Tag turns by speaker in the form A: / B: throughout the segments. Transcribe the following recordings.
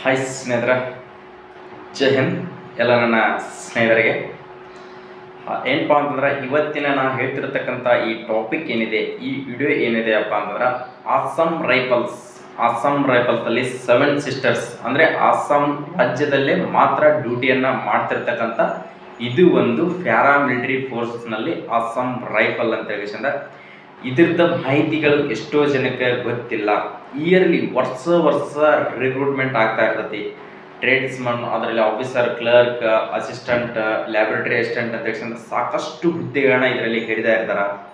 A: Hi ಸ್ನೇಹಿತರ. ಜೈ ಹಿಂದ್ ಎಲ್ಲ ನನ್ನ ಸ್ನೇಹಿತರಿಗೆ. ಏನಪ್ಪ ಅಂತಂದ್ರೆ ಇವತ್ತಿನ ನಾನು ಹೇಳ್ತಿರ್ತಕ್ಕಂಥ ಈ ಟಾಪಿಕ್ ಏನಿದೆ, ಈ ವಿಡಿಯೋ ಏನಿದೆ ಅಪ್ಪ ಅಂತಂದ್ರೆ ಅಸ್ಸಾಂ ರೈಫಲ್ಸ್ ಅಸ್ಸಾಂ ರೈಫಲ್ಸಲ್ಲಿ ಸೆವೆನ್ ಸಿಸ್ಟರ್ಸ್ ಅಂದ್ರೆ ಅಸ್ಸಾಂ ರಾಜ್ಯದಲ್ಲೇ ಮಾತ್ರ ಡ್ಯೂಟಿಯನ್ನ ಮಾಡ್ತಿರ್ತಕ್ಕಂಥ ಇದು ಒಂದು ಪ್ಯಾರಾಮಿಲಿಟರಿ ಫೋರ್ಸಸ್ನಲ್ಲಿ ಆಸಾಮ್ ರೈಫಲ್ ಅಂತ ಹೇಳಿ ಇದ್ರದ್ದು ಮಾಹಿತಿಗಳು ಎಷ್ಟೋ ಜನಕ್ಕೆ ಗೊತ್ತಿಲ್ಲ. ಇಯರ್ಲಿ ವರ್ಷ ವರ್ಷ ರಿಕ್ರೂಟ್ಮೆಂಟ್ ಆಗ್ತಾ ಇರ್ತೈತಿ. ಟ್ರೇಡ್ಸ್ಮನ್ ಅದರಲ್ಲಿ officer clerk assistant laboratory assistant ಅಂತ ಹೇಳಿ ಸಾಕಷ್ಟು ಹುದ್ದೆಗಳನ್ನ ಇದರಲ್ಲಿ ಕರೀತಾ ಇರ್ತಾರೆ.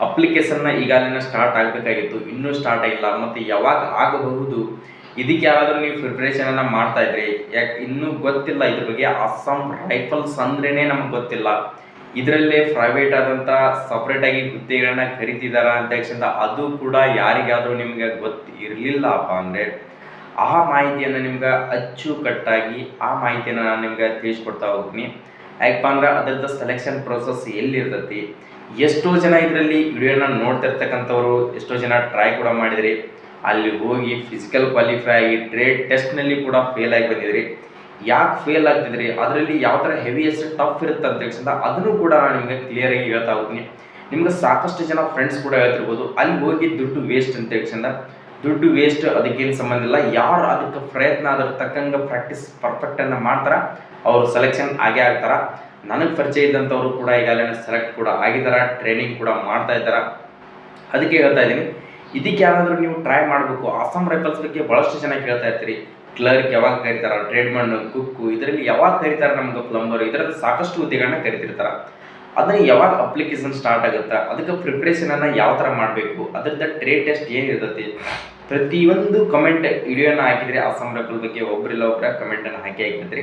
A: ಅಪ್ಲಿಕೇಶನ್ನ ಈಗಾಗಲೇ ಸ್ಟಾರ್ಟ್ ಆಗಬೇಕಾಗಿತ್ತು. ಇನ್ನೂ ಸ್ಟಾರ್ಟ್ ಆಗಿಲ್ಲ. ಮತ್ತು ಯಾವಾಗ ಆಗಬಹುದು? ಇದಕ್ಕೆ ಯಾರಾದರೂ ನೀವು ಪ್ರಿಪ್ರೇಷನ್ ಅನ್ನ ಮಾಡ್ತಾ ಇದ್ರಿ. ಯಾಕೆ ಇನ್ನೂ ಗೊತ್ತಿಲ್ಲ. ಇದ್ರ ಬಗ್ಗೆ ಅಸ್ಸಾಂ ರೈಫಲ್ಸ್ ಅಂದ್ರೇನೆ ನಮ್ಗೆ ಗೊತ್ತಿಲ್ಲ. ಇದರಲ್ಲೇ ಪ್ರೈವೇಟ್ ಆದಂಥ ಸಪ್ರೇಟ್ ಆಗಿ ಹುದ್ದೆಗಳನ್ನ ಕರಿತಿದಾರ ಅಂತ ಅದು ಕೂಡ ಯಾರಿಗಾದ್ರೂ ನಿಮ್ಗೆ ಗೊತ್ತು ಇರಲಿಲ್ಲಪ್ಪ ಅಂದ್ರೆ ಆ ಮಾಹಿತಿಯನ್ನು ನಿಮ್ಗೆ ಅಚ್ಚುಕಟ್ಟಾಗಿ ಆ ಮಾಹಿತಿಯನ್ನು ನಾನು ನಿಮ್ಗೆ ತಿಳಿಸ್ಕೊಡ್ತಾ ಹೋಗ್ತೀನಿ. ಯಾಕಪ್ಪ ಅಂದ್ರೆ ಅದರದ್ದು ಸೆಲೆಕ್ಷನ್ ಪ್ರೊಸೆಸ್ ಎಲ್ಲಿರ್ತೈತಿ? ಎಷ್ಟೋ ಜನ ಇದರಲ್ಲಿ ವಿಡಿಯೋನ ನೋಡ್ತಿರ್ತಕ್ಕಂಥವ್ರು ಎಷ್ಟೋ ಜನ ಟ್ರೈ ಕೂಡ ಮಾಡಿದ್ರಿ. ಅಲ್ಲಿ ಹೋಗಿ ಫಿಸಿಕಲ್ ಕ್ವಾಲಿಫೈ ಆಗಿ ಟ್ರೇಡ್ ಟೆಸ್ಟ್ನಲ್ಲಿ ಕೂಡ ಫೇಲ್ ಆಗಿ ಬಂದಿದ್ರಿ. ಯಾಕೆ ಫೇಲ್ ಆಗ್ತಿದ್ರಿ? ಅದರಲ್ಲಿ ಯಾವ ಥರ ಹೆವಿಯೆಸ್ಟ್ ಟಫ್ ಇರುತ್ತೆ ಅಂತ ತಕ್ಷಣ ಅದನ್ನು ಕೂಡ ನಾನು ನಿಮಗೆ ಕ್ಲಿಯರ್ ಆಗಿ ಹೇಳ್ತಾ ಹೋಗ್ತೀನಿ. ನಿಮ್ಗೆ ಸಾಕಷ್ಟು ಜನ ಫ್ರೆಂಡ್ಸ್ ಕೂಡ ಹೇಳ್ತಿರ್ಬೋದು. ಅಲ್ಲಿ ಹೋಗಿ ದುಡ್ಡು ವೇಸ್ಟ್ ಅಂತ ತಕ್ಷಣ ದುಡ್ಡು ವೇಸ್ಟ್ ಅದಕ್ಕೇನು ಸಂಬಂಧ ಇಲ್ಲ. ಯಾರು ಅದಕ್ಕೆ ಪ್ರಯತ್ನ ಅದ್ರ ತಕ್ಕಂಗೆ ಪ್ರಾಕ್ಟೀಸ್ ಪರ್ಫೆಕ್ಟನ್ನು ಮಾಡ್ತಾರೆ, ಅವರು ಸೆಲೆಕ್ಷನ್ ಆಗೇ ಆಗ್ತಾರೆ. ನನಗೆ ಪರಿಚಯ ಇದ್ದಂಥವ್ರು ಕೂಡ ಈಗಾಗಲೇ ಸೆಲೆಕ್ಟ್ ಕೂಡ ಆಗಿದ್ದಾರೆ ಟ್ರೈನಿಂಗ್ ಕೂಡ ಮಾಡ್ತಾ ಇದ್ದಾರೆ. ಅದಕ್ಕೆ ಹೇಳ್ತಾ ಇದ್ದೀನಿ. ಇದಕ್ಕೆ ಯಾರಾದರೂ ನೀವು ಟ್ರೈ ಮಾಡಬೇಕು. ಅಸ್ಸಾಂ ರೈಫಲ್ಸ್ ಬಗ್ಗೆ ಭಾಳಷ್ಟು ಜನ ಕೇಳ್ತಾ ಇರ್ತೀರಿ. ಕ್ಲರ್ಕ್ ಯಾವಾಗ ಕರೀತಾರ ಟ್ರೇಡ್ಮನ್ ಕುಕ್ಕು ಇದರಲ್ಲಿ ಯಾವಾಗ ಕರಿತಾರೆ ನಮ್ಗೆ ಪ್ಲಂಬರ್ ಇದರಲ್ಲಿ ಸಾಕಷ್ಟು ಹುದ್ದೆಗಳನ್ನ ಕರಿತಿರ್ತಾರ. ಅದನ್ನ ಯಾವಾಗ ಅಪ್ಲಿಕೇಶನ್ ಸ್ಟಾರ್ಟ್ ಆಗುತ್ತೆ, ಅದಕ್ಕೆ ಪ್ರಿಪ್ರೇಷನ್ ಅನ್ನ ಯಾವ ಥರ ಮಾಡಬೇಕು, ಅದ್ರದ್ದು ಟ್ರೇಡ್ ಟೆಸ್ಟ್ ಏನಿರ್ತೈತಿ ಪ್ರತಿಯೊಂದು ಕಮೆಂಟ್ ವಿಡಿಯೋನ ಹಾಕಿದ್ರೆ ಆ ರೈಫಲ್ ಬಗ್ಗೆ ಒಬ್ಬರಿಲ್ಲ ಒಬ್ಬರ ಕಮೆಂಟನ್ನು ಹಾಕಿ ಹಾಕಿದ್ರಿ.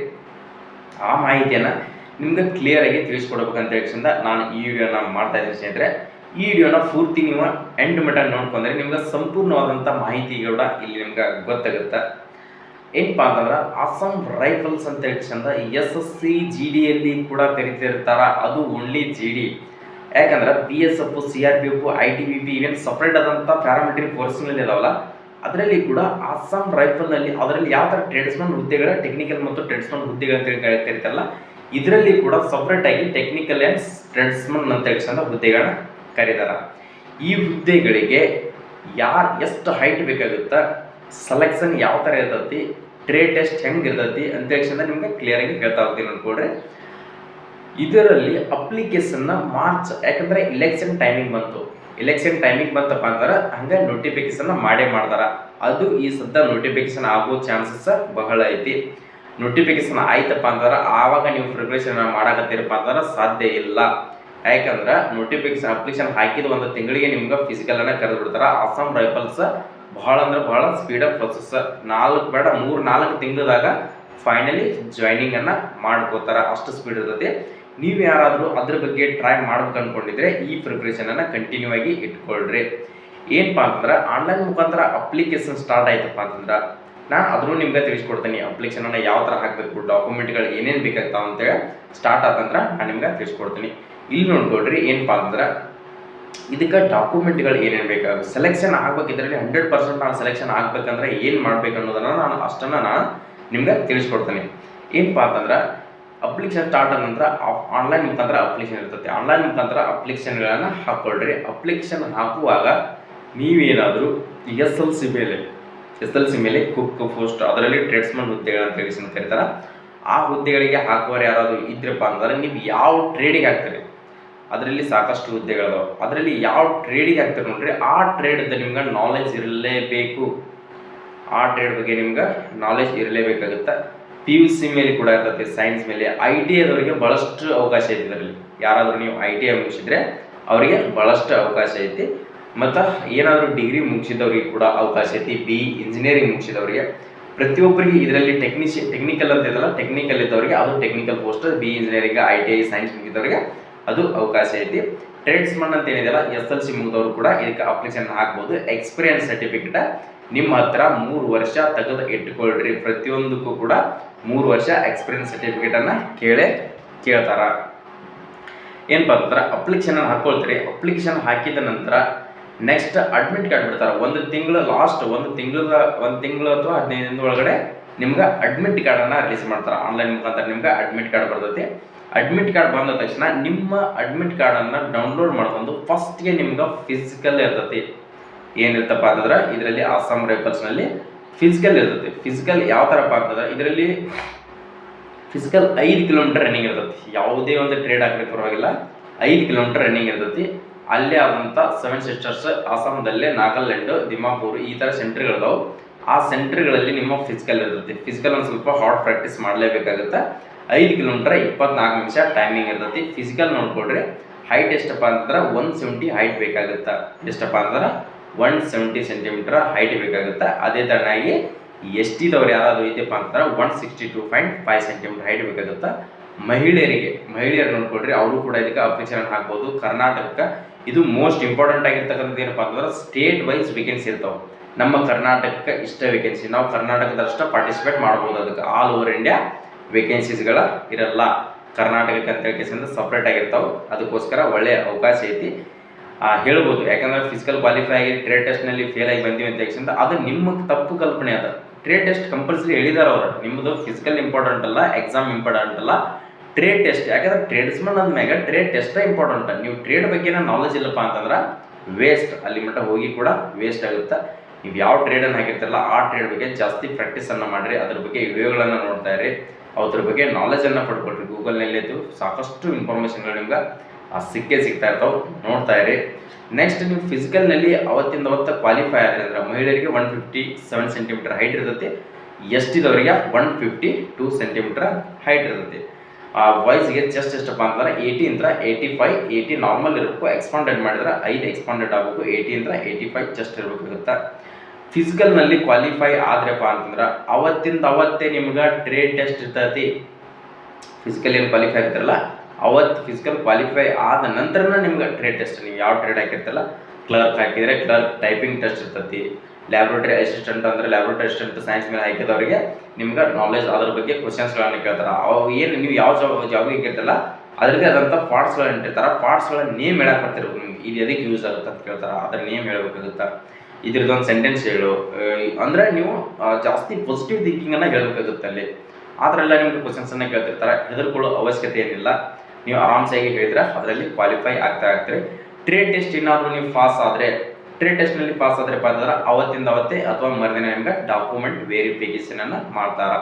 A: ಆ ಮಾಹಿತಿಯನ್ನು ನಿಮ್ಗೆ ಕ್ಲಿಯರ್ ಆಗಿ ತಿಳಿಸ್ಕೊಡ್ಬೇಕಂತ ಹೇಳಿದ ನಾನು ಈ ವಿಡಿಯೋನ ಮಾಡ್ತಾ ಇದ್ದೀನಿ ಸ್ನೇಹಿತರೆ. ಈ ವಿಡಿಯೋನ ಪೂರ್ತಿ ನೀವು ಎಂಡ್ ಮಟ್ಟ ನೋಡ್ಕೊಂಡ್ರೆ ನಿಮ್ಗೆ ಸಂಪೂರ್ಣವಾದಂಥ ಮಾಹಿತಿ ಕೂಡ ಇಲ್ಲಿ ನಿಮ್ಗೆ ಗೊತ್ತಾಗುತ್ತೆ. ಏನಪ್ಪಾ ಅಂತಂದ್ರೆ ಅಸ್ಸಾಂ ರೈಫಲ್ಸ್ ಅಂತ ಹೇಳಿಸಂದ S S C G D ಅಲ್ಲಿ ಕೂಡ ತೆರಿತಿರ್ತಾರ ಅದು ಓನ್ಲಿ ಜಿ ಡಿ ಯಾಕಂದ್ರೆ B S F C R P F I T B P ಇವೇನು ಸಪ್ರೇಟ್ ಆದಂಥ ಪ್ಯಾರಾಮಿಲಿಟರಿ ಫೋರ್ಸ್ಗಳಲ್ಲಿ ಇದಾವಲ್ಲ ಅದರಲ್ಲಿ ಕೂಡ ಅಸ್ಸಾಂ ರೈಫಲ್ನಲ್ಲಿ ಅದರಲ್ಲಿ ಯಾವ ಥರ ಟ್ರೇಡ್ಸ್ಮನ್ ಹುದ್ದೆಗಳ ಟೆಕ್ನಿಕಲ್ ಮತ್ತು ಟ್ರೇಡ್ಸ್ಮನ್ ಹುದ್ದೆಗಳು ಅಂತ ಹೇಳಿ ಕರಿ- ಕರೀತಾರಲ್ಲ ಇದರಲ್ಲಿ ಕೂಡ ಸಪ್ರೇಟ್ ಆಗಿ ಟೆಕ್ನಿಕಲ್ ಆ್ಯಂಡ್ ಟ್ರೇಡ್ಸ್ಮನ್ ಅಂತ ಹೇಳಿಸಂದ ಹುದ್ದೆಗಳನ್ನ ಕರೀತಾರೆ. ಈ ಹುದ್ದೆಗಳಿಗೆ ಯಾರು ಎಷ್ಟು ಹೈಟ್ ಬೇಕಾಗುತ್ತಾ ಸೆಲೆಕ್ಷನ್ ಯಾವ ಥರ ಇರ್ತೈತಿ ಟ್ರೇಡ್ ಟೆಸ್ಟ್ ಹೆಂಗೆ ಇರ್ತೈತಿ ನಿಮ್ಗೆ ಕ್ಲಿಯರ್ ಆಗಿ ಹೇಳ್ತಾ ಹೋಗ್ತೀನಿ ಅಂದ್ಕೊಡ್ರಿ ಇದರಲ್ಲಿ ಅಪ್ಲಿಕೇಶನ್ನ ಮಾರ್ಚ್ ಯಾಕಂದ್ರೆ ಇಲೆಕ್ಷನ್ ಟೈಮಿಂಗ್ ಬಂತು. ಇಲೆಕ್ಷನ್ ಟೈಮಿಂಗ್ ಬಂತಪ್ಪ ಅಂದ್ರೆ ಹಂಗೆ ನೋಟಿಫಿಕೇಶನ್ ಮಾಡೇ ಮಾಡ್ತಾರೆ. ಅದು ಈ ಸದ್ದ ನೋಟಿಫಿಕೇಶನ್ ಆಗೋ ಚಾನ್ಸಸ್ ಬಹಳ ಐತಿ. ನೋಟಿಫಿಕೇಶನ್ ಆಯ್ತಪ್ಪ ಅಂದ್ರೆ ಆವಾಗ ನೀವು ಪ್ರಿಪ್ರೇಷನ್ ಮಾಡಕತ್ತೀರಪ್ಪ ಅಂದ್ರೆ ಸಾಧ್ಯ ಇಲ್ಲ. ಯಾಕಂದ್ರೆ ನೋಟಿಫಿಕೇಶನ್ ಅಪ್ಲಿಕೇಶನ್ ಹಾಕಿದ ಒಂದು ತಿಂಗಳಿಗೆ ನಿಮ್ಗೆ ಫಿಸಿಕಲ್ ಅನ್ನ ಕರೆದು ಬಿಡ್ತಾರ. ಅಸ್ಸಾಂ ರೈಫಲ್ಸ್ ಬಹಳ ಅಂದ್ರೆ ಬಹಳ ಸ್ಪೀಡ್ ಅಪ್ ಪ್ರೊಸೆಸ್ ನಾಲ್ಕು ಬೇಡ, ಮೂರು, ನಾಲ್ಕು ತಿಂಗಳದಾಗ ಫೈನಲಿ ಜಾಯ್ನಿಂಗ್ ಅನ್ನ ಮಾಡ್ಕೋತಾರ. ಅಷ್ಟು ಸ್ಪೀಡ್ ಇರ್ತೈತಿ. ನೀವು ಯಾರಾದರೂ ಅದ್ರ ಬಗ್ಗೆ ಟ್ರೈ ಮಾಡ್ಬೇಕು ಅನ್ಕೊಂಡಿದ್ರೆ ಈ ಪ್ರಿಪ್ರೇಷನ್ ಅನ್ನ ಕಂಟಿನ್ಯೂ ಆಗಿ ಇಟ್ಕೊಳ್ರಿ. ಏನಪ್ಪಾ ಅಂತಂದ್ರೆ ಆನ್ಲೈನ್ ಮುಖಾಂತರ ಅಪ್ಲಿಕೇಶನ್ ಸ್ಟಾರ್ಟ್ ಆಯ್ತಪ್ಪ ಅಂತಂದ್ರೆ, ನಾನು ಅದ್ರೂ ನಿಮ್ಗೆ ತಿಳಿಸ್ಕೊಡ್ತೀನಿ. ಅಪ್ಲಿಕೇಶನ್ ಅನ್ನ ಯಾವ ಥರ ಹಾಕಬೇಕು ಡಾಕ್ಯುಮೆಂಟ್ಗಳು ಏನೇನು ಬೇಕಾಗ್ತಾವ ಅಂತೇಳಿ ಸ್ಟಾರ್ಟ್ ಆತಂದ್ರೆ ನಾನು ನಿಮ್ಗೆ ತಿಳಿಸ್ಕೊಡ್ತೀನಿ. ಇಲ್ಲಿ ನೋಡ್ಕೊಳ್ರಿ ಏನಪ್ಪಾ ಅಂತಂದ್ರೆ ಇದಕ್ಕೆ ಡಾಕ್ಯುಮೆಂಟ್ಗಳು ಏನೇನು ಬೇಕಾಗುತ್ತೆ ಸೆಲೆಕ್ಷನ್ ಆಗ್ಬೇಕಿದ್ರಲ್ಲಿ ಹಂಡ್ರೆಡ್ ಪರ್ಸೆಂಟ್ ನಾನು ಸೆಲೆಕ್ಷನ್ ಆಗ್ಬೇಕಂದ್ರೆ ಏನು ಮಾಡ್ಬೇಕು ಅನ್ನೋದನ್ನ ನಾನು ಅಷ್ಟನ್ನು ನಾನು ನಿಮ್ಗೆ ತಿಳಿಸ್ಕೊಡ್ತೀನಿ. ಏನಪ್ಪ ಅಂತಂದ್ರೆ ಅಪ್ಲಿಕೇಶನ್ ಸ್ಟಾರ್ಟ್ ಆದ ನಂತರ ಆನ್ಲೈನ್ ಮುಖಾಂತರ ಅಪ್ಲಿಕೇಶನ್ ಇರ್ತದೆ ಆನ್ಲೈನ್ ಮುಖಾಂತರ ಅಪ್ಲಿಕೇಶನ್ಗಳನ್ನು ಹಾಕ್ಕೊಳ್ರಿ ಅಪ್ಲಿಕೇಶನ್ ಹಾಕುವಾಗ ನೀವೇನಾದರೂ ಎಸ್ ಎಲ್ ಸಿ ಮೇಲೆ, ಎಸ್ ಎಲ್ ಸಿ ಮೇಲೆ ಕುಕ್, ಪೋಸ್ಟ್, ಅದರಲ್ಲಿ ಟ್ರೇಡ್ಸ್ಮನ್ ಹುದ್ದೆಗಳಂತ ಕರೀತಾರ. ಆ ಹುದ್ದೆಗಳಿಗೆ ಹಾಕುವವರು ಯಾರಾದರೂ ಇದ್ರಪ್ಪ ಅಂದ್ರೆ ನೀವು ಯಾವ ಟ್ರೇಡಿಗೆ ಹಾಕ್ತೀರಿ? ಅದರಲ್ಲಿ ಸಾಕಷ್ಟು ಹುದ್ದೆಗಳಿದಾವೆ. ಅದರಲ್ಲಿ ಯಾವ ಟ್ರೇಡಿಗೆ ಹಾಕ್ತಾರೆ ನೋಡ್ರಿ ಆ ಟ್ರೇಡ್ ನಿಮ್ಗೆ ನಾಲೆಜ್ ಇರಲೇಬೇಕು. ಆ ಟ್ರೇಡ್ ಬಗ್ಗೆ ನಿಮ್ಗೆ ನಾಲೆಜ್ ಇರಲೇಬೇಕಾಗುತ್ತೆ. ಪಿ ಯು ಸಿ ಮೇಲೆ ಕೂಡ ಇರ್ತೈತಿ ಸೈನ್ಸ್ ಮೇಲೆ. ಐ ಟಿ ಐದವರಿಗೆ ಭಾಳಷ್ಟು ಅವಕಾಶ ಐತಿ ಇದರಲ್ಲಿ. ಯಾರಾದರೂ ನೀವು ಐ ಟಿ ಐ ಮುಗಿಸಿದ್ರೆ ಅವರಿಗೆ ಭಾಳಷ್ಟು ಅವಕಾಶ ಐತಿ. ಮತ್ತು ಏನಾದರೂ ಡಿಗ್ರಿ ಮುಗಿಸಿದವರಿಗೆ ಕೂಡ ಅವಕಾಶ ಐತಿ ಬಿ ಇಂಜಿನಿಯರಿಂಗ್ ಮುಗಿಸಿದವರಿಗೆ. ಪ್ರತಿಯೊಬ್ಬರಿಗೆ ಇದರಲ್ಲಿ ಟೆಕ್ನಿಷಿಯನ್ ಟೆಕ್ನಿಕಲ್ ಅಂತ ಇದಲ್ಲ ಟೆಕ್ನಿಕಲ್ ಇದ್ದವರಿಗೆ ಅದು technical post B engineering I T I science ಮುಗಿದವರಿಗೆ ಅದು ಅವಕಾಶ ಐತಿ. ಟ್ರೇಡ್ಸ್ಮನ್ ಅಂತ ಏನಿದೆಯಲ್ಲ, ಎಸ್ ಎಲ್ ಸಿ ಮುಗಿದವರು ಕೂಡ ಇದಕ್ಕೆ ಅಪ್ಲಿಕೇಶನ್ ಹಾಕ್ಬೋದು. ಎಕ್ಸ್ಪೀರಿಯನ್ಸ್ ಸರ್ಟಿಫಿಕೇಟ್ ನಿಮ್ಮ ಹತ್ರ ಮೂರು ವರ್ಷ ತೆಗೆದು ಇಟ್ಕೊಳ್ರಿ. ಪ್ರತಿಯೊಂದಕ್ಕೂ ಕೂಡ ಮೂರು ವರ್ಷ ಎಕ್ಸ್ಪೀರಿಯನ್ಸ್ ಸರ್ಟಿಫಿಕೇಟನ್ನು ಕೇಳೇ ಕೇಳ್ತಾರ. ಏನಪ್ಪ ಅಂತಂದ್ರೆ ಅಪ್ಲಿಕೇಶನ್ ಹಾಕ್ಕೊಳ್ತೀರಿ ಅಪ್ಲಿಕೇಶನ್ ಹಾಕಿದ ನಂತರ ನೆಕ್ಸ್ಟ್ ಅಡ್ಮಿಟ್ ಕಾರ್ಡ್ ಬಿಡ್ತಾರೆ. ಒಂದು ತಿಂಗಳು ಲಾಸ್ಟ್ ಒಂದು ತಿಂಗಳ ಒಂದು ತಿಂಗಳು ಅಥವಾ ಹದಿನೈದು ದಿನದ ಒಳಗಡೆ ನಿಮ್ಗೆ ಅಡ್ಮಿಟ್ ಕಾರ್ಡನ್ನು ರಿಲೀಸ್ ಮಾಡ್ತಾರೆ. ಆನ್ಲೈನ್ ಮುಖಾಂತರ ನಿಮ್ಗೆ ಅಡ್ಮಿಟ್ ಕಾರ್ಡ್ ಬರ್ತೈತಿ. ಅಡ್ಮಿಟ್ ಕಾರ್ಡ್ ಬಂದ ತಕ್ಷಣ ನಿಮ್ಮ ಅಡ್ಮಿಟ್ ಕಾರ್ಡನ್ನು ಡೌನ್ಲೋಡ್ ಮಾಡ್ಕೊಂಡು ಫಸ್ಟ್ಗೆ ನಿಮ್ಗೆ ಫಿಸಿಕಲ್ ಇರ್ತತಿ. ಏನಿರ್ತಪ್ಪ ಅಂತಂದ್ರೆ ಇದರಲ್ಲಿ ಆಸಾಮ್ ರೈಫಲ್ಸ್ನಲ್ಲಿ ಫಿಸಿಕಲ್ ಇರ್ತತಿ. ಫಿಸಿಕಲ್ ಯಾವ ಥರಪ್ಪ ಅಂತಂದ್ರೆ ಇದರಲ್ಲಿ ಫಿಸಿಕಲ್ ಐದು ಕಿಲೋಮೀಟರ್ ರನ್ನಿಂಗ್ ಇರ್ತತಿ. ಯಾವುದೇ ಒಂದು ಟ್ರೇಡ್ ಹಾಕ್ಲಿಕ್ಕೆ ಪರವಾಗಿಲ್ಲ. ಐದು ಕಿಲೋಮೀಟರ್ ರನ್ನಿಂಗ್ ಇರ್ತತಿ. ಅಲ್ಲೇ ಆದಂಥ ಸೆವೆನ್ ಸಿಸ್ಟರ್ಸ್ ಆಸಾಮದಲ್ಲೇ ನಾಗಾಲ್ಯಾಂಡ್ ದಿಮಾಪುರ್ ಈ ಥರ ಸೆಂಟ್ರ್ಗಳಿದಾವೆ ಆ ಸೆಂಟ್ರ್ಗಳಲ್ಲಿ ನಿಮ್ಮ ಫಿಸಿಕಲ್ ಇರ್ತೈತಿ. ಫಿಸಿಕಲ್ ಒಂದು ಸ್ವಲ್ಪ ಹಾರ್ಡ್ ಪ್ರಾಕ್ಟೀಸ್ ಮಾಡಲೇಬೇಕಾಗುತ್ತೆ. ಐದು ಕಿಲೋಮೀಟರ್ ಇಪ್ಪತ್ನಾಲ್ಕು ನಿಮಿಷ ಟೈಮಿಂಗ್ ಇರ್ತೈತಿ. ಫಿಸಿಕಲ್ ನೋಡ್ಕೊಳ್ರಿ. ಹೈಟ್ ಎಷ್ಟಪ್ಪ ಅಂತಂದ್ರೆ ಒನ್ ಸೆವೆಂಟಿ ಹೈಟ್ ಬೇಕಾಗುತ್ತೆ. ಎಷ್ಟಪ್ಪ ಅಂತಂದ್ರೆ ಒನ್ ಸೆವೆಂಟಿ ಸೆಂಟಿಮೀಟರ್ ಹೈಟ್ ಬೇಕಾಗುತ್ತೆ. ಅದೇ ತರನಾಗಿ ಎಸ್ ಟಿದವ್ರು ಯಾರಾದರೂ ಅಂತಂದ್ರೆ one sixty two point five centimeter height ಬೇಕಾಗುತ್ತೆ. ಮಹಿಳೆಯರಿಗೆ, ಮಹಿಳೆಯರು ನೋಡ್ಕೊಳ್ರಿ, ಅವರು ಕೂಡ ಇದಕ್ಕೆ ಅಪ್ಲಿಕೇಶನ್ ಹಾಕ್ಬೋದು. ಕರ್ನಾಟಕಕ್ಕೆ ಇದು ಮೋಸ್ಟ್ ಇಂಪಾರ್ಟೆಂಟ್ ಆಗಿರ್ತಕ್ಕಂಥದ್ದು ಏನಪ್ಪ ಅಂತಂದ್ರೆ ಸ್ಟೇಟ್ ವೈಸ್ ವೇಕೆನ್ಸಿ ಇರ್ತಾವೆ. ನಮ್ಮ ಕರ್ನಾಟಕಕ್ಕೆ ಇಷ್ಟ ವೇಕೆನ್ಸಿ ನಾವು ಕರ್ನಾಟಕದಷ್ಟ ಪಾರ್ಟಿಸಿಪೇಟ್ ಮಾಡ್ಬೋದು ಅದಕ್ಕೆ. ಆಲ್ ಓವರ್ ಇಂಡಿಯಾ ವೇಕೆನ್ಸೀಸ್ಗಳ ಇರಲ್ಲ. ಕರ್ನಾಟಕಕ್ಕೆ ಅಂತ ಕೇಸಿಂದ ಸಪ್ರೇಟ್ ಆಗಿರ್ತಾವೆ. ಅದಕ್ಕೋಸ್ಕರ ಒಳ್ಳೆಯ ಅವಕಾಶ ಐತಿ. ಹೇಳ್ಬೋದು. ಯಾಕಂದ್ರೆ ಫಿಸಿಕಲ್ ಕ್ವಾಲಿಫೈ ಆಗಿ ಟ್ರೇಡ್ ಟೆಸ್ಟ್ನಲ್ಲಿ ಫೇಲ್ ಆಗಿ ಬಂದೀವಿ ಅಂತ ಕೇಸಿಂದ ಅದು ನಿಮ್ಮ ತಪ್ಪು ಕಲ್ಪನೆ ಅದ. ಟ್ರೇಡ್ ಟೆಸ್ಟ್ ಕಂಪಲ್ಸರಿ ಹೇಳಿದಾರೆ ಅವರು. ನಿಮ್ಮದು ಫಿಸಿಕಲ್ ಇಂಪಾರ್ಟೆಂಟ್ ಅಲ್ಲ ಎಕ್ಸಾಮ್ ಇಂಪಾರ್ಟೆಂಟ್ ಅಲ್ಲ. ಟ್ರೇಡ್ ಟೆಸ್ಟ್ ಯಾಕಂದ್ರೆ ಟ್ರೇಡ್ಸ್ಮನ್ ಅಂದ್ಮ್ಯಾಗ ಟ್ರೇಡ್ ಟೆಸ್ಟ್ ಇಂಪಾರ್ಟೆಂಟ್ ನೀವು ಟ್ರೇಡ್ ಬಗ್ಗೆ ನಾಲೆಜ್ ಇಲ್ಲಪ್ಪ ಅಂತಂದ್ರೆ ವೇಸ್ಟ್ ಅಲ್ಲಿ ಮಟ್ಟ ಹೋಗಿ ಕೂಡ ವೇಸ್ಟ್ ಆಗುತ್ತೆ. ನೀವು ಯಾವ ಟ್ರೇಡನ್ನು ಹಾಕಿರ್ತಾರಲ್ಲ, ಆ ಟ್ರೇಡ್ ಬಗ್ಗೆ ಜಾಸ್ತಿ ಪ್ರಾಕ್ಟೀಸನ್ನು ಮಾಡಿರಿ. ಅದ್ರ ಬಗ್ಗೆ ವಿಡಿಯೋಗಳನ್ನು ನೋಡ್ತಾ ಇರಿ. ಅದ್ರ ಬಗ್ಗೆ ನಾಲೆಜನ್ನು ಗೂಗಲ್ನಲ್ಲಿ ಅದು ಸಾಕಷ್ಟು ಇನ್ಫಾರ್ಮೇಷನ್ಗಳು ನಿಮ್ಗೆ, ಆ, ಸಿಕ್ಕೇ ಸಿಗ್ತಾ ಇರ್ತಾವೆ. ನೋಡ್ತಾ ಇರಿ. ನೆಕ್ಸ್ಟ್ ನೀವು ಫಿಸಿಕಲ್ನಲ್ಲಿ ಅವತ್ತಿಂದ ಅವತ್ತ ಕ್ವಾಲಿಫೈ ಆದ್ರೆ ಅಂದ್ರೆ ಮಹಿಳೆಯರಿಗೆ one fifty seven centimeter height ಇರ್ತೈತಿ. ಎಷ್ಟಿದವರಿಗೆ? One fifty two centimeter height ಇರ್ತೈತಿ. ಆ ವಾಯ್ಸ್ಗೆ ಜಸ್ಟ್ ಎಷ್ಟಪ್ಪ ಅಂತಂದ್ರೆ eighty into eighty five eighty normal ಇರಬೇಕು. ಎಕ್ಸ್ಪಾಂಡೆಡ್ ಮಾಡಿದ್ರೆ ಐದು ಎಕ್ಸ್ಪಾಂಡೆಡ್ ಆಗಬೇಕು. Eighty into eighty five just ಇರಬೇಕಾಗುತ್ತೆ. ಫಿಸಿಕಲ್ನಲ್ಲಿ ಕ್ವಾಲಿಫೈ ಆದ್ರಪ್ಪ ಅಂತಂದ್ರೆ ಅವತ್ತಿಂದ ಅವತ್ತೇ ನಿಮ್ಗೆ ಟ್ರೇಡ್ ಟೆಸ್ಟ್ ಇರ್ತೈತಿ. ಫಿಸಿಕಲ್ ಏನು ಕ್ವಾಲಿಫೈ ಆಗಿರ್ತಾರಲ್ಲ ಅವತ್ತು ಫಿಸಿಕಲ್ ಕ್ವಾಲಿಫೈ ಆದ ನಂತರನ ನಿಮ್ಗೆ ಟ್ರೇಡ್ ಟೆಸ್ಟ್ ನೀವು ಯಾವ ಟ್ರೇಡ್ ಹಾಕಿರ್ತಲ್ಲ ಕ್ಲರ್ಕ್ ಹಾಕಿದರೆ ಕ್ಲರ್ಕ್ ಟೈಪಿಂಗ್ ಟೆಸ್ಟ್ ಇರ್ತೈತಿ. ಲ್ಯಾಬ್ರೇಟರಿ ಅಸಿಸ್ಟೆಂಟ್ ಅಂದ್ರೆ ಲ್ಯಾಬ್ರೇಟರಿ ಅಸಿಸ್ಟೆಂಟ್ ಸೈನ್ಸ್ ಮೇಲೆ ಹಾಕಿದವರಿಗೆ ನಿಮ್ಗೆ ನಾಲೆಜ್ ಅದ್ರ ಬಗ್ಗೆ ಕ್ವಶನ್ಸ್ಗಳನ್ನು ಕೇಳ್ತಾರೆ. ಅವು ಏನು ನೀವು ಯಾವ ಜಾಬ್ ಜಾಬ್ಗೆ ಹಾಕಿರ್ತಾರಲ್ಲ ಅದರದೇ ಆದಂಥ ಅಂತ ಇಟ್ಟಿರ್ತಾರೆ. ಪಾರ್ಟ್ಸ್ಗಳ ನೇಮ್ ಹೇಳಕ್ಕೆ ಬರ್ತಿರ್ಬೇಕು ನಿಮ್ಗೆ. ಇದು ಎದಕ್ಕೆ ಯೂಸ್ ಆಗುತ್ತೆ ಅಂತ ಕೇಳ್ತಾರೆ. ಅದ್ರ ನೇಮ್ ಹೇಳ್ಬೇಕಾಗುತ್ತೆ. ಇದ್ರದ್ದೊಂದು ಸೆಂಟೆನ್ಸ್ ಹೇಳು. ಅಂದ್ರೆ ನೀವು ಜಾಸ್ತಿ ಪಾಸಿಟಿವ್ ಥಿಂಕಿಂಗನ್ನು ಹೇಳಬೇಕಾಗುತ್ತೆ ಅಲ್ಲಿ. ಆ ಥರ ಎಲ್ಲ ನಿಮಗೆ ಕ್ವಶನ್ಸನ್ನು ಕೇಳ್ತಿರ್ತಾರೆ. ಹೆದರ್ಕೊಳ್ಳೋ ಅವಶ್ಯಕತೆ ಏನಿಲ್ಲ. ನೀವು ಆರಾಮ್ಸಾಗಿ ಹೇಳಿದ್ರೆ ಅದರಲ್ಲಿ ಕ್ವಾಲಿಫೈ ಆಗ್ತಾ ಆಗ್ತೀರಿ ಟ್ರೇಡ್ ಟೆಸ್ಟ್ ಏನಾದರೂ ನೀವು ಪಾಸ್ ಆದರೆ ಟ್ರೇಡ್ ಟೆಸ್ಟ್ನಲ್ಲಿ ಪಾಸ್ ಆದ್ರಪ್ಪ ಬಂದರೆ ಅವತ್ತಿಂದ ಅವತ್ತೇ ಅಥವಾ ಮರುದಿನ ನಿಮ್ಗೆ ಡಾಕ್ಯುಮೆಂಟ್ ವೆರಿಫಿಕೇಷನನ್ನು ಮಾಡ್ತಾರೆ.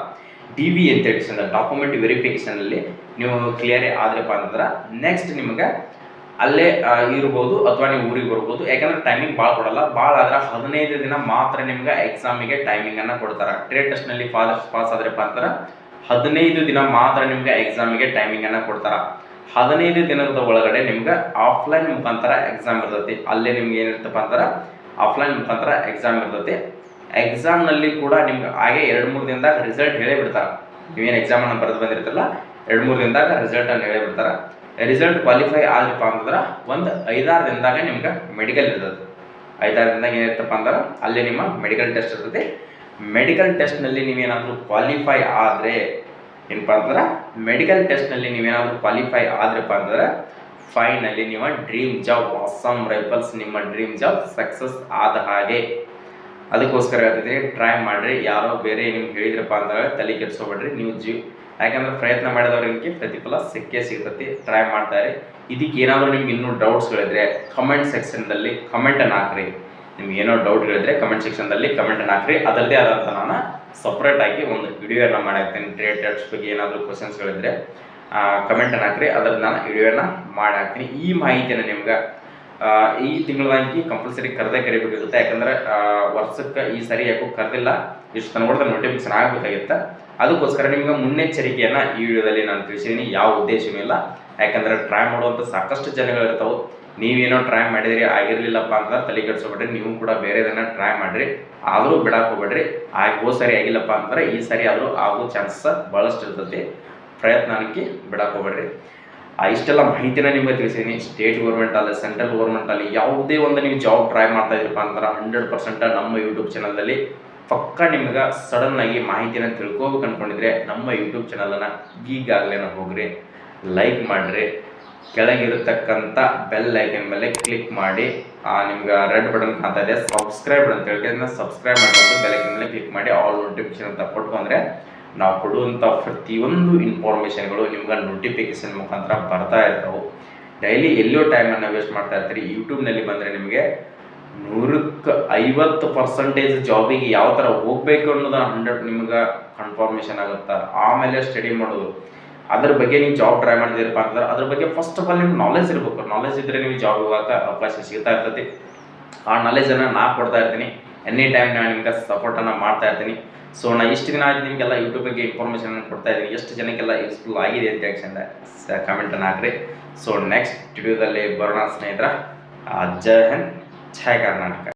A: ಡಿ ವಿ ಅಂತ ಹೇಳಿ ಡಾಕ್ಯುಮೆಂಟ್ ವೆರಿಫಿಕೇಷನಲ್ಲಿ ನೀವು ಕ್ಲಿಯರೇ ಆದ್ರಪ್ಪ ಅಂತಂದ್ರೆ ನೆಕ್ಸ್ಟ್ ನಿಮ್ಗೆ ಅಲ್ಲೇ ಇರ್ಬೋದು ಅಥವಾ ನೀವು ಊರಿಗೆ ಬರ್ಬೋದು. ಯಾಕಂದ್ರೆ ಟೈಮಿಂಗ್ ಭಾಳ ಕೊಡಲ್ಲ. ಭಾಳ ಆದ್ರೆ ಹದಿನೈದು ದಿನ ಮಾತ್ರ ನಿಮ್ಗೆ ಎಕ್ಸಾಮಿಗೆ ಟೈಮಿಂಗನ್ನು ಕೊಡ್ತಾರೆ. ಟ್ರೇಡ್ ಟೆಸ್ಟ್ನಲ್ಲಿ ಪಾಸ್ ಪಾಸ್ ಆದ್ರಪ್ಪ ಅಂತಾರೆ. ಹದಿನೈದು ದಿನ ಮಾತ್ರ ನಿಮ್ಗೆ ಎಕ್ಸಾಮಿಗೆ ಟೈಮಿಂಗನ್ನು ಕೊಡ್ತಾರೆ. ಹದಿನೈದು ದಿನದ ಒಳಗಡೆ ನಿಮ್ಗೆ ಆಫ್ಲೈನ್ ಮುಖಾಂತರ ಎಕ್ಸಾಮ್ ಇರ್ತೈತಿ. ಅಲ್ಲೇ ನಿಮ್ಗೆ ಏನಿರ್ತಪ್ಪ ಅಂತಾರೆ? ಆಫ್ಲೈನ್ ಮುಖಾಂತರ ಎಕ್ಸಾಮ್ ಇರ್ತೈತಿ. ಎಕ್ಸಾಮ್ನಲ್ಲಿ ಕೂಡ ನಿಮ್ಗೆ ಹಾಗೆ ಎರಡು ಮೂರು ದಿನದಾಗ ರಿಸಲ್ಟ್ ಹೇಳೇ ಬಿಡ್ತಾರೆ. ನೀವೇನು ಎಕ್ಸಾಮನ್ನು ಬರೆದು ಬಂದಿರ್ತಲ್ಲ ಎರಡು ಮೂರು ದಿನದಾಗ ರಿಸಲ್ಟನ್ನು ಹೇಳೇ ಬಿಡ್ತಾರೆ. ರಿಸಲ್ಟ್ ಕ್ವಾಲಿಫೈ ಆದ್ರಪ್ಪ ಅಂತಂದ್ರೆ ಒಂದು ಐದಾರು ದಿನದಾಗ ನಿಮ್ಗೆ ಮೆಡಿಕಲ್ ಇರ್ತದೆ. ಐದಾರು ದಿನದಾಗ ಏನಿರ್ತಪ್ಪ ಅಂದ್ರೆ ಅಲ್ಲಿ ನಿಮ್ಮ ಮೆಡಿಕಲ್ ಟೆಸ್ಟ್ ಇರ್ತದೆ ಮೆಡಿಕಲ್ ಟೆಸ್ಟ್ನಲ್ಲಿ ನೀವೇನಾದರೂ ಕ್ವಾಲಿಫೈ ಆದರೆ ಏನಪ್ಪ ಅಂದ್ರೆ ಮೆಡಿಕಲ್ ಟೆಸ್ಟ್ನಲ್ಲಿ ನೀವೇನಾದರೂ ಕ್ವಾಲಿಫೈ ಆದ್ರಪ್ಪ ಅಂದ್ರೆ ಫೈನಲ್ಲಿ ನಿಮ್ಮ ಡ್ರೀಮ್ ಜಾಬ್ ಅಸ್ಸಾಂ ರೈಫಲ್ಸ್ ನಿಮ್ಮ ಡ್ರೀಮ್ ಜಾಬ್ ಸಕ್ಸಸ್ ಆದ ಹಾಗೆ. ಅದಕ್ಕೋಸ್ಕರ ಹೇಳ್ತಿದ್ದೀನಿ ಟ್ರೈ ಮಾಡಿರಿ. ಯಾರೋ ಬೇರೆ ನಿಮ್ಗೆ ಹೇಳಿದ್ರಪ್ಪ ಅಂದ್ರೆ ತಲೆ ಕೆಡಿಸ್ಕೊಬೇಡ್ರಿ. ನೀವು ಜೀವ್ ಯಾಕಂದ್ರೆ ಪ್ರಯತ್ನ ಮಾಡಿದವರಿಗೆ ಪ್ರತಿಫಲ ಸಿಕ್ಕೇ ಸಿಗ್ತತಿ ಟ್ರೈ ಮಾಡ್ತಾರೆ. ಇದಕ್ಕೆ ಏನಾದರೂ ನಿಮ್ಗೆ ಇನ್ನೂ ಡೌಟ್ಸ್ಗಳಿದ್ರೆ ಕಮೆಂಟ್ ಸೆಕ್ಷನ್ದಲ್ಲಿ ಕಮೆಂಟನ್ನು ಹಾಕ್ರಿ. ನಿಮ್ಗೆ ಏನೋ ಡೌಟ್ಗಳಿದ್ರೆ ಕಮೆಂಟ್ ಸೆಕ್ಷನ್ದಲ್ಲಿ ಕಮೆಂಟನ್ನು ಹಾಕ್ರಿ. ಅದರದೇ ಆದಂಥ ನಾನು ಸಪ್ರೇಟಾಗಿ ಒಂದು ವಿಡಿಯೋನ ಮಾಡಾಕ್ತೀನಿ ಟ್ರೇಡ್ ಟೆಟ್ಸ್ ಬಗ್ಗೆ ಏನಾದರೂ ಕ್ವಶನ್ಸ್ಗಳಿದ್ರೆ ಕಮೆಂಟನ್ನು ಹಾಕ್ರಿ. ಅದ್ರಲ್ಲಿ ನಾನು ವಿಡಿಯೋನ ಮಾಡಿ ಹಾಕ್ತೀನಿ ಈ ಮಾಹಿತಿನ ನಿಮ್ಗೆ ಈ ತಿಂಗಳದಾಗಿ ಕಂಪಲ್ಸರಿ ಕರೆದೇ ಕರಿಬೇಕಾಗುತ್ತೆ. ಯಾಕಂದ್ರೆ ವರ್ಷಕ್ಕೆ ಈ ಸರಿ ಯಾಕೋ ಕರೆದಿಲ್ಲ. ಇಷ್ಟು ತನಕ ನೋಟಿಫಿಕೇಶನ್ ಆಗಬೇಕಾಗಿತ್ತು. ಅದಕ್ಕೋಸ್ಕರ ನಿಮ್ಗೆ ಮುನ್ನೆಚ್ಚರಿಕೆಯನ್ನು ಈ ವಿಡಿಯೋದಲ್ಲಿ ನಾನು ತಿಳಿಸಿದ್ದೀನಿ ಯಾವ ಉದ್ದೇಶವೂ ಇಲ್ಲ. ಯಾಕಂದರೆ ಟ್ರೈ ಮಾಡುವಂಥ ಸಾಕಷ್ಟು ಜನಗಳಿರ್ತಾವೆ. ನೀವೇನೋ ಟ್ರೈ ಮಾಡಿದಿರಿ, ಆಗಿರಲಿಲ್ಲಪ್ಪ ಅಂತಂದ್ರೆ ತಲೆ ಕೆಡಿಸ್ಕೊಬೇಡ್ರಿ. ನೀವು ಕೂಡ ಬೇರೆದನ್ನ ಟ್ರೈ ಮಾಡಿರಿ. ಆದರೂ ಬಿಡಕ್ಕೆ ಆಗೋ ಸರಿ ಆಗಿಲ್ಲಪ್ಪ ಅಂತಂದ್ರೆ ಈ ಸರಿ ಆದರೂ ಆಗೋ ಚಾನ್ಸಸ್ ಭಾಳಷ್ಟು ಇರ್ತದೆ ಪ್ರಯತ್ನಕ್ಕೆ ಬಿಡಕ್ಕೆ ಹೋಗ್ಬೇಡ್ರಿ. ಆ, ಇಷ್ಟೆಲ್ಲ ಮಾಹಿತಿನ ನಿಮಗೆ ತಿಳಿಸಿದ್ದೀನಿ ಸ್ಟೇಟ್ ಗೌರ್ಮೆಂಟ್ ಅಲ್ಲಿ ಸೆಂಟ್ರಲ್ ಗೌರ್ಮೆಂಟ್ ಅಲ್ಲಿ ಯಾವುದೇ ಒಂದು ನೀವು ಜಾಬ್ ಟ್ರೈ ಮಾಡ್ತಾ ಇದ್ರಪ್ಪ ಅಂದ್ರೆ ಹಂಡ್ರೆಡ್ ಪರ್ಸೆಂಟ್ ನಮ್ಮ ಯೂಟ್ಯೂಬ್ ಚಾನಲ್ದಲ್ಲಿ ಪಕ್ಕ ನಿಮ್ಗೆ ಸಡನ್ ಆಗಿ ಮಾಹಿತಿನ ತಿಳ್ಕೊಬೇಕು ಅಂದ್ಕೊಂಡಿದ್ರೆ ನಮ್ಮ ಯೂಟ್ಯೂಬ್ ಚಾನಲನ್ನು ಈಗಾಗಲೇ ಹೋಗ್ರಿ ಲೈಕ್ ಮಾಡಿರಿ. ಕೆಳಗಿರತಕ್ಕಂಥ ಬೆಲ್ ಐಕನ್ ಮೇಲೆ ಕ್ಲಿಕ್ ಮಾಡಿ ನಿಮ್ಗೆ ರೆಡ್ ಬಟನ್ ಕಾಣ್ತಾ ಇದೆ ಸಬ್ಸ್ಕ್ರೈಬ್ ಅಂತ ಹೇಳಿ ಸಬ್ಸ್ಕ್ರೈಬ್ ಮಾಡ್ಕೊಂಡು ಮೇಲೆ ಕ್ಲಿಕ್ ಮಾಡಿ ಆಲ್ ನೋಟಿಫಿಕೇಶನ್ ಅಂತ ಕೊಟ್ಕೊಂಡ್ರೆ ನಾವು ಕೊಡುವಂಥ ಪ್ರತಿಯೊಂದು ಇನ್ಫಾರ್ಮೇಷನ್ಗಳು ನಿಮ್ಗೆ ನೋಟಿಫಿಕೇಶನ್ ಮುಖಾಂತರ ಬರ್ತಾ ಇರ್ತಾವೆ. ಡೈಲಿ ಎಲ್ಲೋ ಟೈಮನ್ನು ವೇಸ್ಟ್ ಮಾಡ್ತಾ ಇರ್ತೀರಿ. ಯೂಟ್ಯೂಬ್ನಲ್ಲಿ ಬಂದರೆ ನಿಮಗೆ ನೂರಕ್ಕೆ ಐವತ್ತು ಪರ್ಸೆಂಟೇಜ್ ಜಾಬಿಗೆ ಯಾವ ಥರ ಹೋಗಬೇಕು ಅನ್ನೋದು ಹಂಡ್ರೆಡ್ ನಿಮ್ಗೆ ಕನ್ಫರ್ಮೇಷನ್ ಆಗುತ್ತೆ? ಆಮೇಲೆ ಸ್ಟಡಿ ಮಾಡೋದು. ಅದ್ರ ಬಗ್ಗೆ ನೀವು ಜಾಬ್ ಟ್ರೈ ಮಾಡಿದಿರಪ್ಪ ಅಂತಂದ್ರೆ ಅದ್ರ ಬಗ್ಗೆ ಫಸ್ಟ್ ಆಫ್ ಆಲ್ ನಿಮ್ಗೆ ನಾಲೆಜ್ ಇರಬೇಕು. ನಾಲೆಜ್ ಇದ್ದರೆ ನೀವು ಜಾಬ್ ಹೋಗಕ್ಕೆ ಅವಕಾಶ ಸಿಗ್ತಾ ಇರ್ತೈತಿ. ಆ ನಾಲೆಜನ್ನು ನಾ ಕೊಡ್ತಾ ಇರ್ತೀನಿ. ಎನಿ ಟೈಮ್ ನಾನು ನಿಮ್ಗೆ ಸಪೋರ್ಟನ್ನು ಮಾಡ್ತಾ ಇರ್ತೀನಿ. ಸೊ ನಾ ಇಷ್ಟು ದಿನ ಆಯ್ತು ನಿಮಗೆಲ್ಲ ಯೂಟ್ಯೂಬ್ ಬಗ್ಗೆ ಇನ್ಫಾರ್ಮೇಷನ್ ಕೊಡ್ತಾ ಇದ್ದೀನಿ. ಎಷ್ಟು ಜನಕ್ಕೆಲ್ಲ ಯೂಸ್ಫುಲ್ ಆಗಿದೆ ಅಂತ ಹೇಳಿ ಕಮೆಂಟನ್ನು ಹಾಕ್ರಿ. ಸೊ ನೆಕ್ಸ್ಟ್ ವಿಡಿಯೋದಲ್ಲಿ ಬರೋಣ ಸ್ನೇಹಿತರ. ಜೈ ಹಿಂದ್. ಜೈ ಕರ್ನಾಟಕ